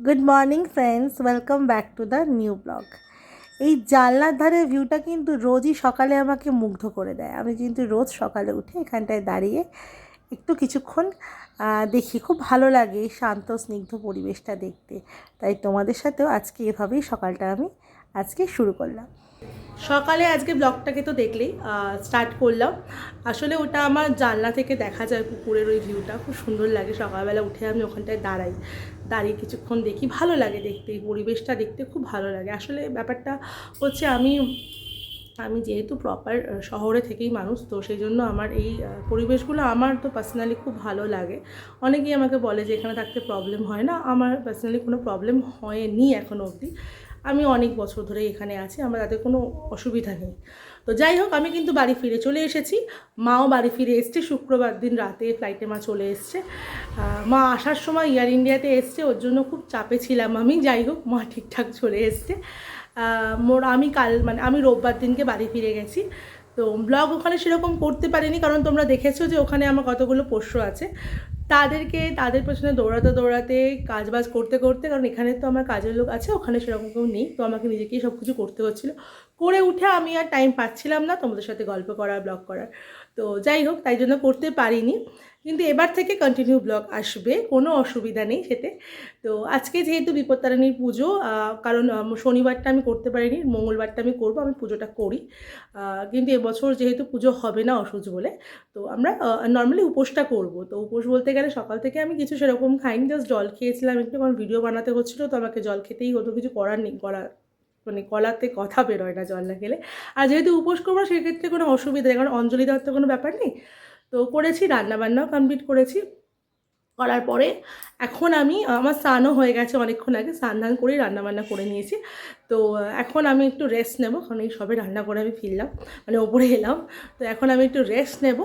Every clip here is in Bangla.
Good morning friends welcome back to the new blog এই জানলার ধারে ভিউটা কিন্তু রোজই সকালে আমাকে মুগ্ধ করে দেয়। আমি কিন্তু রোজ সকালে উঠে এখানটায় দাঁড়িয়ে একটু কিছুক্ষণ দেখি। খুব ভালো লাগে এই শান্ত, স্নিগ্ধ পরিবেশটা দেখতে। তাই তোমাদের সাথেও আজকে এভাবেই সকালটা আমি আজকে শুরু করলাম। সকালে আজকে ব্লগটাকে তো দেখলেই স্টার্ট করলাম। আসলে ওটা আমার জানলা থেকে দেখা যায় পুকুরের ওই ভিউটা খুব সুন্দর লাগে। সকালবেলা উঠে আমি ওখানটায় দাঁড়াই। দাঁড়িয়ে কিছুক্ষণ দেখি। ভালো লাগে দেখতে। এই পরিবেশটা দেখতে খুব ভালো লাগে। আসলে ব্যাপারটা হচ্ছে আমি আমি যেহেতু প্রপার শহরে থেকেই মানুষ, তো সেই জন্য আমার এই পরিবেশগুলো আমার তো পার্সোনালি খুব ভালো লাগে। অনেকেই আমাকে বলে যে, এখানে থাকতে প্রবলেম হয় না। আমার পার্সোনালি কোনো প্রবলেম হয়নি এখনও অবধি। আমি অনেক বছর ধরে এখানে আছি, আমার তাতে কোনো অসুবিধা নেই। তো যাই হোক, আমি কিন্তু বাড়ি ফিরে চলে এসেছি। মাও বাড়ি ফিরে এসছে, শুক্রবার দিন রাতে ফ্লাইটে মা চলে এসছে। মা আসার সময় এয়ার ইন্ডিয়াতে এসছে, ওর জন্য খুব চাপে ছিলাম আমি, যাই হোক, মা ঠিকঠাক চলে এসছে। মোর, আমি কাল মানে আমি রোববার দিনকে বাড়ি ফিরে গেছি। তো ব্লগ ওখানে সেরকম করতে পারিনি, কারণ তোমরা দেখেছ যে ওখানে আমার কতগুলো পোষ্য আছে। তাদেরকে, তাদের পেছনে দৌড়াতে দৌড়াতে কাজ বাজ করতে করতে, কারণ এখানে তো আমার কাজের লোক আছে, ওখানে সেরকম কেউ নেই, তো আমাকে নিজেকেই সব কিছু করতে হচ্ছিল। করে উঠে আমি আর টাইম পাচ্ছিলাম না তোমাদের সাথে গল্প করার ব্লগ করার। তো যাই হোক, তাই জন্য করতে পারিনি। কিন্তু এবার থেকে কন্টিনিউ ব্লগ আসবে, কোনো অসুবিধা নেই সেতে তো আজকে যেহেতু বিপত্তারিণীর পুজো কারণ শনিবারটা আমি করতে পারিনি, মঙ্গলবারটা আমি করব, আমি পুজোটা করি। কিন্তু এবছর যেহেতু পুজো হবে না অসুচ বলে, তো আমরা নর্মালি উপোসটা করব। তো উপোস বলতে গেলে সকাল থেকে আমি কিছু সেরকম খাইনি জাস্ট জল খেয়েছিলাম, একটু কারণ ভিডিও বানাতে হচ্ছিল, তো আমাকে জল খেতেই হতো, কিছু করার নেই, করার মানে গলাতে কথা বেরোয় না জল না খেলে। আর যেহেতু উপোস করব, সেক্ষেত্রে কোনো অসুবিধা নেই, কারণ অঞ্জলি দেওয়ার তো কোনো ব্যাপার নেই। তো করেছি, রান্নাবান্নাও কমপ্লিট করেছি। করার পরে এখন আমি, আমার স্নানও হয়ে গেছে অনেকক্ষণ আগে, স্নান ধান করেই রান্নাবান্না করে নিয়েছি। তো এখন আমি একটু রেস্ট নেব, কারণ এই সবে রান্না করে আমি ফিরলাম মানে ওপরে এলাম। তো এখন আমি একটু রেস্ট নেব।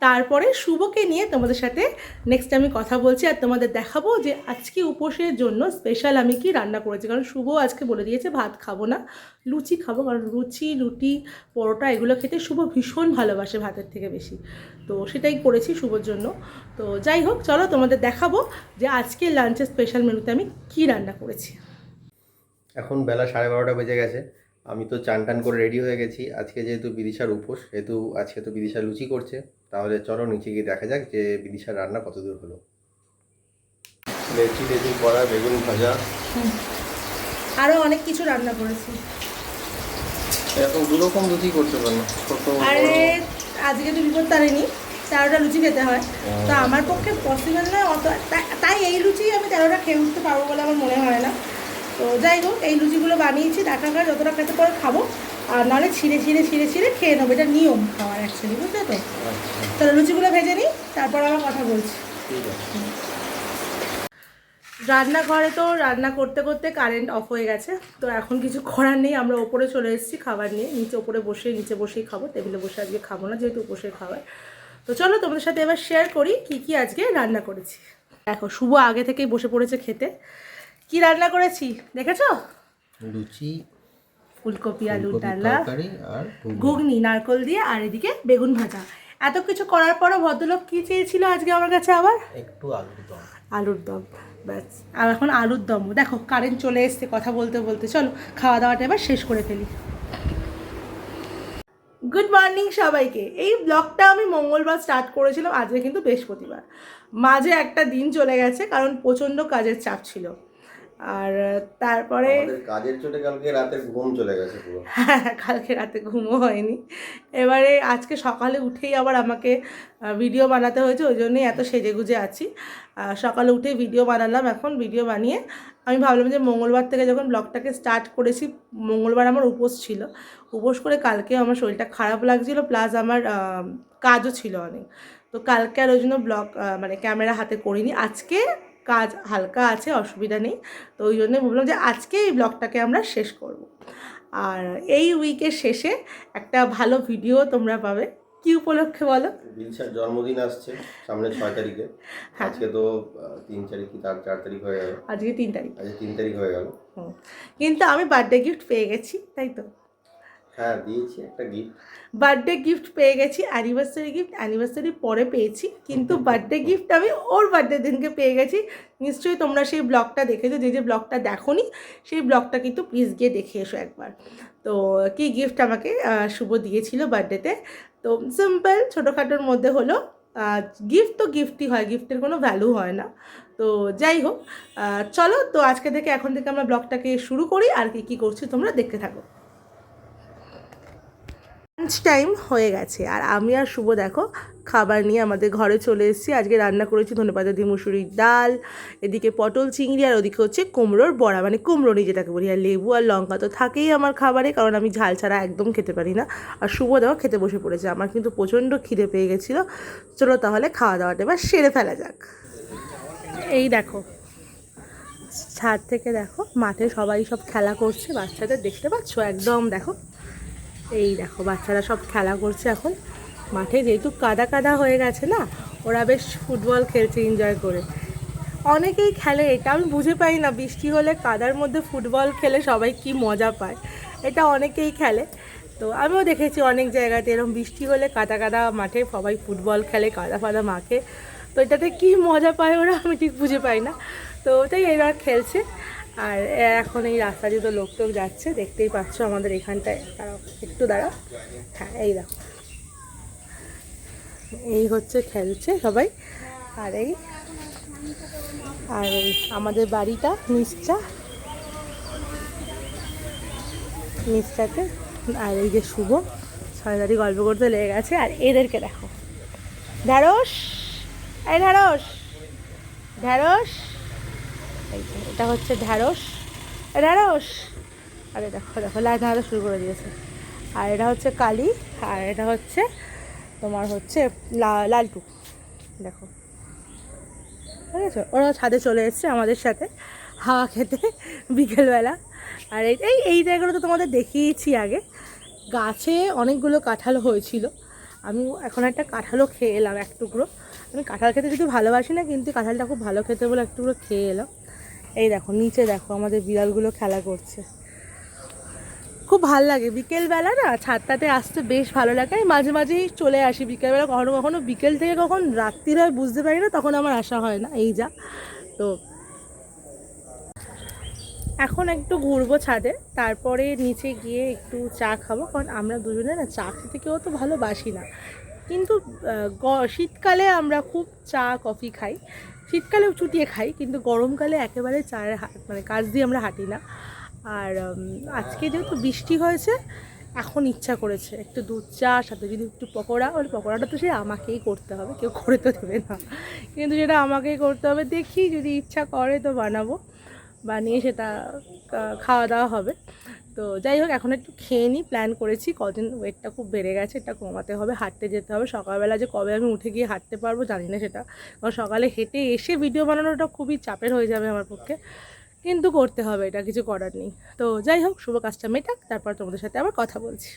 তারপরে শুভকে নিয়ে তোমাদের সাথে নেক্সট আমি কথা বলছি আর তোমাদের দেখাবো যে আজকে উপোসের জন্য স্পেশাল আমি কি রান্না করেছি। কারণ শুভ আজকে বলে দিয়েছে, ভাত খাব না, লুচি খাব। কারণ লুচি, রুটি, পরোটা এগুলো খেতে শুভ ভীষণ ভালোবাসে ভাতের থেকে বেশি। তো সেটাই করেছি শুভর জন্য। তো যাই হোক, চলো তোমাদের দেখাবো যে আজকে লাঞ্চের স্পেশাল মেনুতে আমি কি রান্না করেছি। এখন বেলা সাড়ে বারোটা বেজে গেছে। আমি তো চান টান করে রেডি হয়ে গেছি। আজকে যেহেতু বিদিশার উপোস সেহেতু আজকে তো বিদিশা লুচি করছে। তাহলে চলো নিচে গিয়ে দেখা যাক যে বিদিশার রান্না কত দূর হলো। লেচি লেচি করা বেগুন ভাজা। আরও অনেক কিছু রান্না করেছি। এরকম দু রকম লুচি করতে পারো আরে আজকে তো বিপদ তারিনি তেরোটা লুচি খেতে হয়। তো আমার পক্ষে পসিবল নয় অত। তাই এই লুচি আমি তেরোটা খেয়ে উঠতে পারব বলে আমার মনে হয় না। তো যাই হোক এই লুচিগুলো বানিয়েছি দেখা যায় যতটা খেতে পরে খাব। আর নাহলে ছিঁড়ে ছিঁড়ে ছিঁড়ে ছিঁড়ে খেয়ে নেব। এটা নিয়ম খাওয়ার অ্যাকচুয়ালি বুঝলে তো? তাহলে লুচিগুলো ভেজে নিই তারপর আবার কথা বলছি। রান্নাঘরে তো রান্না করতে করতে কারেন্ট অফ হয়ে গেছে। তো এখন কিছু করার নেই আমরা ওপরে চলে এসেছি খাবার নিয়ে। নিচে ওপরে বসে নিচে বসেই খাব টেবিলে বসে আজকে খাব না যেহেতু উপসের খাবার। তো চলো তোমাদের সাথে এবার শেয়ার করি কি কি আজকে রান্না করেছি। দেখো শুভ আগে থেকেই বসে পড়েছে খেতে। কি রান্না করেছি? দেখেছ? লুচি ফুলকপি আলু ডালা ঘুগনি। ঘুগনি নারকল দিয়ে আর এদিকে বেগুন ভাজা। এত কিছু করার পরও ভদ্রলোক কি চেয়েছিল আজকে আমার কাছে আবার? একটু আলুর দম। আলুর দম ব্যাস। আর এখন আলুর দম। দেখো কারেন্ট চলে এসছে কথা বলতে বলতে। চলো খাওয়া দাওয়াটা এবার শেষ করে ফেলি। গুড মর্নিং সবাইকে। এই ব্লগটা আমি মঙ্গলবার স্টার্ট করেছিলাম আজকে কিন্তু বৃহস্পতিবার। মাঝে একটা দিন চলে গেছে কারণ প্রচণ্ড কাজের চাপ ছিল। আর তারপরে কাজের চোটে কালকে রাতে ঘুম চলে গেছে পুরো। হ্যাঁ কালকে রাতে ঘুমও হয়নি। এবারে আজকে সকালে উঠেই আবার আমাকে ভিডিও বানাতে হয়েছে ওই জন্যই এত সেজে গুজে আছি সকালে উঠে ভিডিও বানালাম এখন ভিডিও বানিয়ে আমি ভাবলাম যে মঙ্গলবার থেকে যখন ব্লগটাকে স্টার্ট করেছি মঙ্গলবার আমার উপোস ছিল। উপোস করে কালকে আমার শরীরটা খারাপ লাগছিল প্লাস আমার কাজও ছিল অনেক। তো কালকে আর ওই জন্য ব্লগ মানে ক্যামেরা হাতে করিনি। আজকে কাজ হালকা আছে অসুবিধা নেই। তো ওই জন্যই ভাবলাম যে আজকে এই ব্লগটাকে আমরা শেষ করব। আর এই উইকের শেষে একটা ভালো ভিডিও তোমরা পাবে। কি উপলক্ষে বলো? বিদিশার জন্মদিন আসছে সামনে ছয় তারিখে। হ্যাঁ। আজকে তো তিন তারিখ কি তার চার তারিখ হয়ে গেল? আজকে তিন তারিখ। আজকে তিন তারিখ হয়ে গেল। কিন্তু আমি বার্থডে গিফট পেয়ে গেছি তাই তো? হ্যাঁ বার্থডে গিফট পেয়ে গেছি অ্যানিভার্সারি গিফট অ্যানিভার্সারি পরে পেয়েছি, কিন্তু বার্থডে গিফট আমি ওর বার্থডে দিনকে পেয়ে গেছি। নিশ্চয়ই তোমরা সেই ব্লগটা দেখেছ, যে যে ব্লগটা দেখোনি, সেই ব্লগটা কিন্তু প্লিজ গিয়ে দেখে এসো একবার। তো কি গিফট আমাকে শুভ দিয়েছিল বার্থডেতে তো? সিম্পল ছোটোখাটোর মধ্যে হলো গিফট তো গিফটই হয় গিফটের কোনো ভ্যালু হয় না। তো যাই হোক চলো, তো আজকে থেকে এখন থেকে আমরা ব্লগটাকে শুরু করি, আর কি কী করছি তোমরা দেখতে থাকো। লাঞ্চ টাইম হয়ে গেছে। আর আমি আর শুভ দেখো, খাবার নিয়ে আমাদের ঘরে চলে এসেছি। আজকে রান্না করেছি ধনেপাতা দিয়ে মুসুরির ডাল, এদিকে পটল চিংড়ি, আর ওদিকে হচ্ছে কুমড়োর বড়া। মানে কুমড়োনি যেটাকে বলি, আর লেবু আর লঙ্কা তো থাকেই আমার খাবারে, কারণ আমি ঝাল ছাড়া একদম খেতে পারি না। আর শুভ দেখো, খেতে বসে পড়েছে। আমার কিন্তু প্রচণ্ড খিদে পেয়ে গেছিল। চলো তাহলে খাওয়া দাওয়াটা এবার সেরে ফেলা যাক। এই দেখো, ছাদ থেকে দেখো, মাঠে সবাই সব খেলা করছে। বাচ্চাদের দেখতে পাচ্ছ? একদম দেখো এই দেখো, বাচ্চারা সব খেলা করছে এখন। মাঠে যেহেতু কাদা কাদা হয়ে গেছে না, ওরা বেশ ফুটবল খেলছে এনজয় করে। অনেকেই খেলে, এটা আমি বুঝে পাই না, বৃষ্টি হলে কাদার মধ্যে ফুটবল খেলে সবাই কি মজা পায়। এটা অনেকেই খেলে। তো আমিও দেখেছি অনেক জায়গাতে এরকম বৃষ্টি হলে কাদা কাদা মাঠে সবাই ফুটবল খেলে, কাদা ফাদা মাখে। তো এটাতে কি মজা পায় ওরা, আমি ঠিক বুঝে পাই না। তো ওটাই এরা খেলছে। আর এখন এই রাস্তা দিয়ে তো লোক টোক যাচ্ছে, দেখতেই পাচ্ছ আমাদের এখানটায়। একটু দাঁড়াও। হ্যাঁ এই দেখো। এই হচ্ছে খেলছে সবাই। আর এই আর এই আমাদের বাড়িটা, নিচটা। নিচটাতে, আর এই যে শুভ সবাই গল্প করতে লেগে গেছে। আর এদেরকে দেখো। ঢ্যাঁড়স, এই ঢ্যাঁড়স ঢ্যাঁড়স। যে, এটা হচ্ছে ঢ্যাঁড়স। ঢ্যাঁড়স? আরে দেখো দেখো লাই ঢাড়া শুরু করে দিয়েছে। আর এটা হচ্ছে কালি, আর এটা হচ্ছে তোমার হচ্ছে লালটু। দেখো। ঠিক আছে? ওরা ছাদে চলে এসছে আমাদের সাথে হাওয়া খেতে বিকেলবেলা। আর এই এই জায়গাটা তো তোমাদের দেখিয়েছি আগে। গাছে অনেকগুলো কাঁঠাল হয়েছিল। আমি এখন একটা কাঁঠালও খেয়ে এলাম এক টুকরো। আমি কাঁঠাল খেতে যদি ভালোবাসি না, কিন্তু কাঁঠালটা খুব ভালো খেতে বলে এক টুকরো খেয়ে এলাম। এই দেখো, নিচে দেখো আমাদের বিড়ালগুলো খেলা করছে। খুব ভালো লাগে। বিকেলবেলা না ছাদটাতে আসতে বেশ ভালো লাগে। আমি মাঝে মাঝেই চলে আসি বিকেলবেলা। কখনো কখনো বিকেল থেকে কখন রাত্রির হয় বুঝতে পারি না, তখন আমার আসা হয় না। এই যা। তো এখন একটু ঘুরবো ছাদে। তারপরে নিচে গিয়ে একটু চা খাব। কারণ আমরা দুজনে না চা খেতে কেউ তো ভালোবাসি না। কিন্তু শীতকালে আমরা খুব চা, কফি খাই। শীতকালেও চুটিয়ে খাই, কিন্তু গরমকালে একেবারে চায়ের মানে কাজ দিয়ে আমরা হাঁটি না। আর আজকে যেহেতু বৃষ্টি হয়েছে, এখন ইচ্ছা করেছে একটু দুধ চা, সাথে যদি একটু পকোড়া, ওই পকোড়াটা তো সে আমাকেই করতে হবে, কেউ করে তো দেবে না। কিন্তু সেটা আমাকেই করতে হবে, দেখি যদি ইচ্ছা করে তো বানাবো, বানিয়ে সেটা খাওয়া দাওয়া হবে। তো যাই হোক, এখন একটু খেয়ে নিই প্ল্যান করেছি। কদিন ওয়েটটা খুব বেড়ে গেছে, এটা কমাতে হবে, হাঁটতে যেতে হবে। সকালবেলা যে কবে আমি উঠে গিয়ে হাঁটতে পারব জানি না সেটা। কারণ সকালে হেঁটে এসে ভিডিও বানানোটা খুবই চাপের হয়ে যাবে আমার পক্ষে। কিন্তু করতে হবে, এটা কিছু করার নেই। তো যাই হোক, শুভ কাজটা মেটাক, তারপর তোমাদের সাথে আবার কথা বলছি।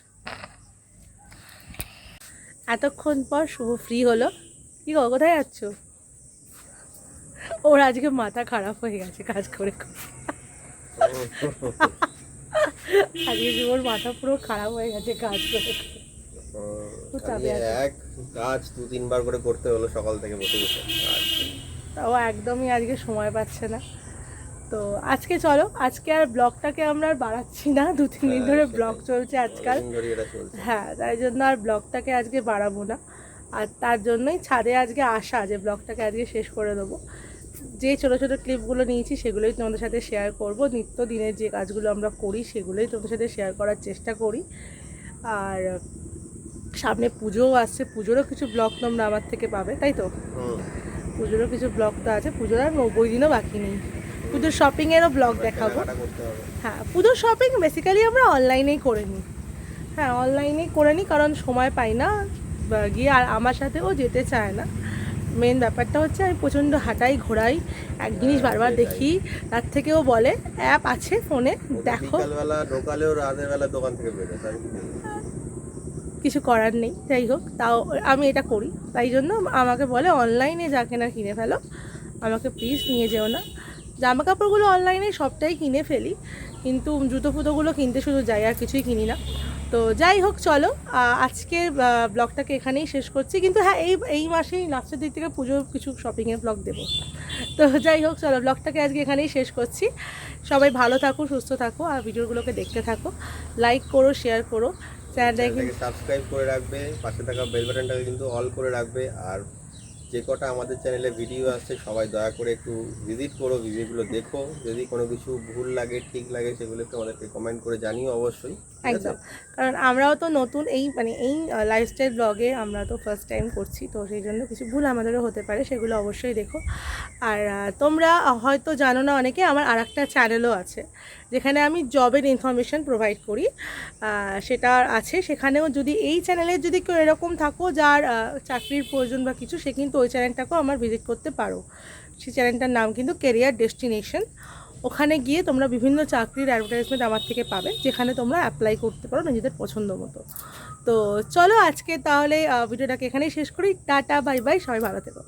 এতক্ষণ পর শুভ ফ্রি হলো। কি গো, কোথায় যাচ্ছ? ওর আজকে মাথা খারাপ হয়ে গেছে কাজ করে। করে। আজকে মাথা পুরো খারাপ হয়ে গেছে কাজ করে। এক কাজ দু তিনবার করে করতে হলো সকাল থেকে বসে বসে। তাও একদমই আজকে সময় পাচ্ছে না। তো আজকে চলো আজকে আর ব্লগটাকে আমরা আর বাড়াচ্ছি না। দু তিন দিন ধরে ব্লগ চলছে আজকাল। হ্যাঁ তাই জন্য আর ব্লগটাকে আজকে বাড়াবো না। আর তার জন্যই ছাদে আজকে আসা যে ব্লগটাকে আজকে শেষ করে দেবো। যে ছোটো ছোটো ক্লিপগুলো নিয়েছি সেগুলোই তোমাদের সাথে শেয়ার করব। নিত্য দিনের যে কাজগুলো আমরা করি সেগুলোই তোমাদের সাথে শেয়ার করার চেষ্টা করি। আর সামনে পুজোও আসছে পুজোরও কিছু ব্লগ তোমরা আমার থেকে পাবে তাই তো? পুজোরও কিছু ব্লগ তো আছে পুজোর আর নব্বই দিনও বাকি নেই। পুজোর শপিংয়েরও ব্লগ দেখাবো। হ্যাঁ পুজোর শপিং বেসিক্যালি আমরা অনলাইনেই করে নিই। হ্যাঁ অনলাইনেই করে নিই কারণ সময় পাই না গিয়ে আর আমার সাথেও যেতে চায় না। মেন ব্যাপারটা হচ্ছে আমি প্রচণ্ড হাঁটাই ঘোরাই এক জিনিস বারবার দেখি তার থেকেও বলে অ্যাপ আছে ফোনে দেখো। ঢোকালেও রাতের বেলা দোকান থেকে বেরোতে আমি কি করব? কিছু করার নেই যাই হোক তাও আমি এটা করি তাই জন্য আমাকে বলে অনলাইনে যা কেনা কিনে ফেলো আমাকে প্লিজ নিয়ে যেও না। জামা কাপড়গুলো অনলাইনে সবটাই কিনে ফেলি কিন্তু জুতো ফুতোগুলো কিনতে শুধু যাই আর কিছুই কিনি না। তো যাই হোক, চলো আজকের ব্লগটাকে এখানেই শেষ করছি। কিন্তু হ্যাঁ এই এই মাসেই লাস্টের দিক থেকে পুজোর কিছু শপিংয়ের ব্লগ দেবো। তো যাই হোক, চলো ব্লগটাকে আজকে এখানেই শেষ করছি। সবাই ভালো থাকো, সুস্থ থাকো, আর ভিডিওগুলোকে দেখতে থাকো। লাইক করো শেয়ার করো। চ্যানেলটাকে সাবস্ক্রাইব করে রাখবে। পাশে থাকা বেল বাটনটাকে কিন্তু অল করে রাখবে। আর যে কটা আমাদের চ্যানেলে ভিডিও আছে সবাই দয়া করে একটু ভিজিট করো ভিডিওগুলো দেখো। যদি কোনো কিছু ভুল লাগে, ঠিক লাগে, সেগুলো একটু আমাদেরকে কমেন্ট করে জানিও অবশ্যই একদম। কারণ আমরাও তো নতুন এই মানে এই লাইফস্টাইল ব্লগে আমরা তো ফার্স্ট টাইম করছি, তো সেই জন্য কিছু ভুল আমাদেরও হতে পারে, সেগুলো অবশ্যই দেখো। আর তোমরা হয়তো জানো না অনেকে, আমার আর একটা চ্যানেলও আছে। যেখানে আমি জবের ইনফরমেশন প্রোভাইড করি সেটা আছে। সেখানেও যদি এই চ্যানেলে যদি কেউ এরকম থাকো যার চাকরির প্রয়োজন বা কিছু, সে কিন্তু ওই চ্যানেলটাকেও আমার ভিজিট করতে পারো। সেই চ্যানেলটার নাম কিন্তু কেরিয়ার ডেস্টিনেশন ওখানে গিয়ে তোমরা বিভিন্ন চাকরির অ্যাডভার্টাইজমেন্ট আমার থেকে পাবে, যেখানে তোমরা অ্যাপ্লাই করতে পারো নিজেদের পছন্দ মতো। তো চলো আজকে তাহলে ভিডিওটাকে এখানেই শেষ করি। টাটা বাই বাই সবাই ভালো থেকো।